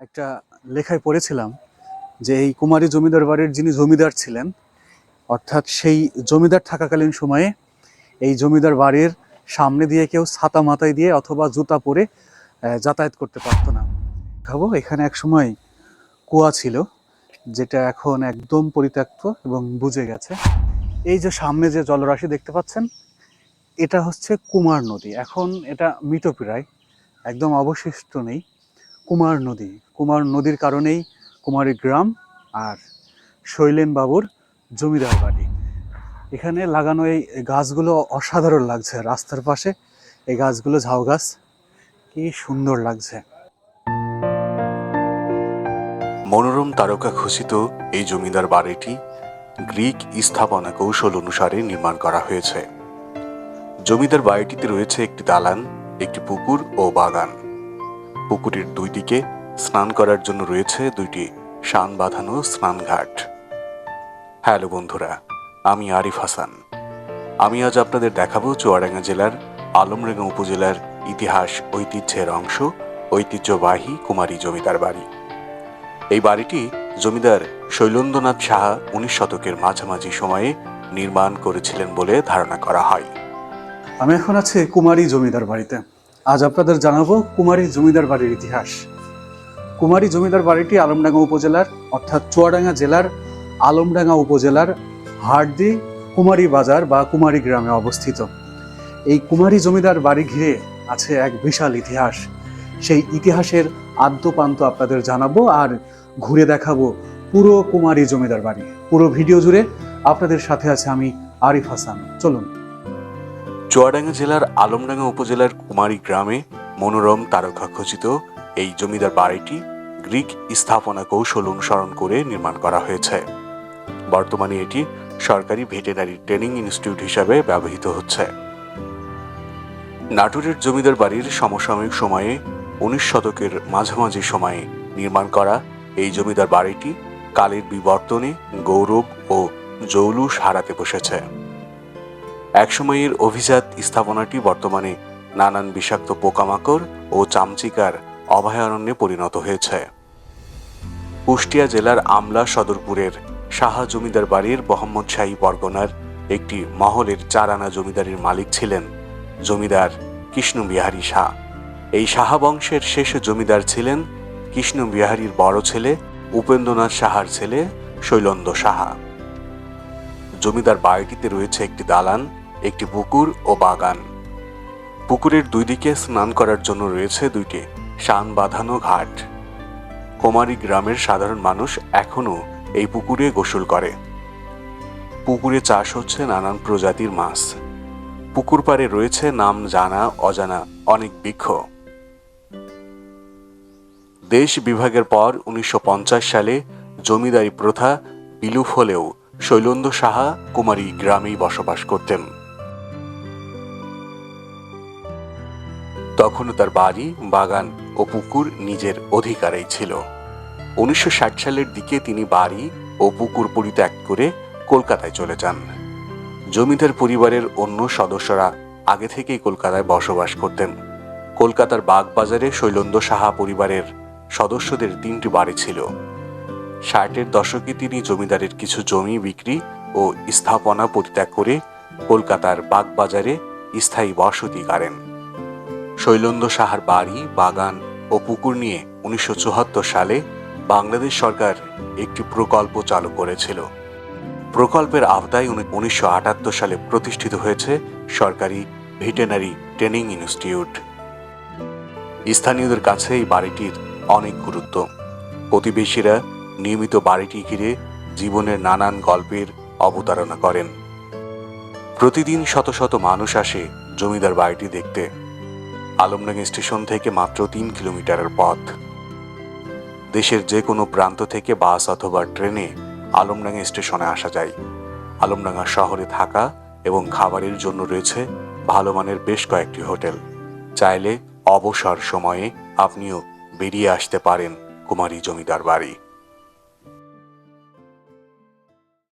একটা লেখায় পড়েছিলাম যে এই কুমারী জমিদার বাড়ির যিনি জমিদার ছিলেন, অর্থাৎ সেই জমিদার থাকাকালীন সময়ে এই জমিদার বাড়ির সামনে দিয়ে কেউ ছাতা মাথায় দিয়ে অথবা জুতা পরে যাতায়াত করতে পারতো না। খাব এখানে এক সময় কুয়া ছিল, যেটা এখন একদম পরিত্যক্ত এবং বুঝে গেছে। এই যে সামনে যে জলরাশি দেখতে পাচ্ছেন, এটা হচ্ছে কুমার নদী। এখন এটা মৃতপ্রায় একদম অবশিষ্ট নেই। কুমার নদী। কুমার নদীর কারণেই কুমারী গ্রাম আর শৈলেন বাবুর জমিদার বাড়ি। এখানে লাগানো এই গাছগুলো অসাধারণ লাগছে। রাস্তার পাশে এই গাছগুলো ঝাউ গাছ। কি সুন্দর লাগছে। মনোরম তারকা খচিত এই জমিদার বাড়িটি গ্রিক স্থাপনা কৌশল অনুসারে নির্মাণ করা হয়েছে। জমিদার বাড়িটিতে রয়েছে একটি দালান, একটি পুকুর ও বাগান। পুকুরের দুই দিকে স্নান করার জন্য রয়েছে দুইটি শান বাঁধানো স্নানঘাট হ্যালো বন্ধুরা, আমি আরিফ হাসান। আমি আজ আপনাদের দেখাবো চুয়াডাঙ্গা জেলার আলমডাঙ্গা উপজেলার ইতিহাস, ঐতিহ্যের অংশ, ঐতিহ্যবাহী কুমারী জমিদার বাড়ি। এই বাড়িটি জমিদার শৈলেন্দ্রনাথ সাহা উনিশ শতকের মাঝামাঝি সময়ে নির্মাণ করেছিলেন বলে ধারণা করা হয়। আমি এখন আছি কুমারী জমিদার বাড়িতে। আজ আপনাদের জানাব কুমারী জমিদার বাড়ির ইতিহাস। কুমারী জমিদার বাড়িটি আলমডাঙ্গা উপজেলার, অর্থাৎ চুয়াডাঙ্গা জেলার, আলমডাঙ্গা উপজেলার হাড়দি কুমারী বাজার বা কুমারী গ্রামে অবস্থিত। এই কুমারী জমিদার বাড়ি ঘিরে আছে এক বিশাল ইতিহাস। সেই ইতিহাসের আদ্যপান্ত আপনাদের জানাব আর ঘুরে দেখাবো পুরো কুমারী জমিদার বাড়ি। পুরো ভিডিও জুড়ে আপনাদের সাথে আছে আমি আরিফ হাসান। চলুন। চুয়াডাঙ্গা জেলার আলমডাঙ্গা উপজেলার কুমারী গ্রামে মনোরম তারকা খচিত এই জমিদার বাড়িটি গ্রিক স্থাপনা কৌশল অনুসরণ করে নির্মাণ করা হয়েছে। বর্তমানে এটি সরকারি ভেটেনারি ট্রেনিং ইনস্টিটিউট হিসাবে ব্যবহৃত হচ্ছে। নাটোরের জমিদার বাড়ির সমসাময়িক সময়ে উনিশ শতকের মাঝামাঝি সময়ে নির্মাণ করা এই জমিদার বাড়িটি কালের বিবর্তনে গৌরব ও জৌলুস হারাতে বসেছে। একসময়ের অভিজাত স্থাপনাটি বর্তমানে নানান বিষাক্ত পোকামাকড় ও চামচিকার অভয়ারণ্যে পরিণত হয়েছে। কুষ্টিয়া জেলার আমলা সদরপুরের সাহা জমিদার বাড়ির মোহাম্মদ শাহী পরগনার একটি মহলের চার আনা জমিদারির মালিক ছিলেন জমিদার কৃষ্ণবিহারী শাহ। এই সাহা বংশের শেষ জমিদার ছিলেন কৃষ্ণবিহারীর বড় ছেলে উপেন্দ্রনাথ সাহার ছেলে শৈলন্দ সাহা। জমিদার বাড়িটিতে রয়েছে একটি দালান একটি পুকুর ও বাগান। পুকুরের দুই দিকে স্নান করার জন্য রয়েছে দুইটি শান বাঁধানো ঘাট। কুমারী গ্রামের সাধারণ মানুষ এখনও এই পুকুরে গোসল করে। পুকুরে চাষ হচ্ছে নানান প্রজাতির মাছ। পুকুর পাড়ে রয়েছে নাম জানা, অজানা অনেক বৃক্ষ। দেশ বিভাগের পর উনিশশো পঞ্চাশ সালে জমিদারি প্রথা বিলুপ হলেও শৈলেন্দ্র সাহা কুমারী গ্রামেই বসবাস করতেন। তখনও তার বাড়ি, বাগান ও পুকুর নিজের অধিকারেই ছিল। উনিশশো ষাট সালের দিকে তিনি বাড়ি ও পুকুর পরিত্যাগ করে কলকাতায় চলে যান। জমিদার পরিবারের অন্য সদস্যরা আগে থেকেই কলকাতায় বসবাস করতেন। কলকাতার বাগবাজারে শৈলন্দ সাহা পরিবারের সদস্যদের তিনটি বাড়ি ছিল। ষাটের দশকে তিনি জমিদারের কিছু জমি বিক্রি ও স্থাপনা পরিত্যাগ করে কলকাতার বাগবাজারে স্থায়ী বসতি করেন শৈলেন্দ্র সাহার বাড়ি, বাগান ও পুকুর নিয়ে উনিশশো চুয়াত্তর সালে বাংলাদেশ সরকার একটি প্রকল্প চালু করেছিল। প্রকল্পের আওতায় উনিশশো আটাত্তর সালে প্রতিষ্ঠিত হয়েছে সরকারি ভেটেনারি ট্রেনিং ইনস্টিটিউট। স্থানীয়দের কাছে এই বাড়িটির অনেক গুরুত্ব। প্রতিবেশীরা নিয়মিত বাড়িটি ঘিরে জীবনের নানান গল্পের অবতারণা করেন। প্রতিদিন শত শত মানুষ আসে জমিদার বাড়িটি দেখতে। আলমডাঙ্গা স্টেশন থেকে মাত্র তিন কিলোমিটারের পথ। দেশের যে কোনো প্রান্ত থেকে বাস অথবা ট্রেনে আলমডাঙ্গা স্টেশনে আসা যায়। আলমডাঙ্গা শহরে থাকা এবং খাবারের জন্য রয়েছে ভালো মানের বেশ কয়েকটি হোটেল। চাইলে অবসর সময়ে আপনিও বেরিয়ে আসতে পারেন কুমারী জমিদার বাড়ি।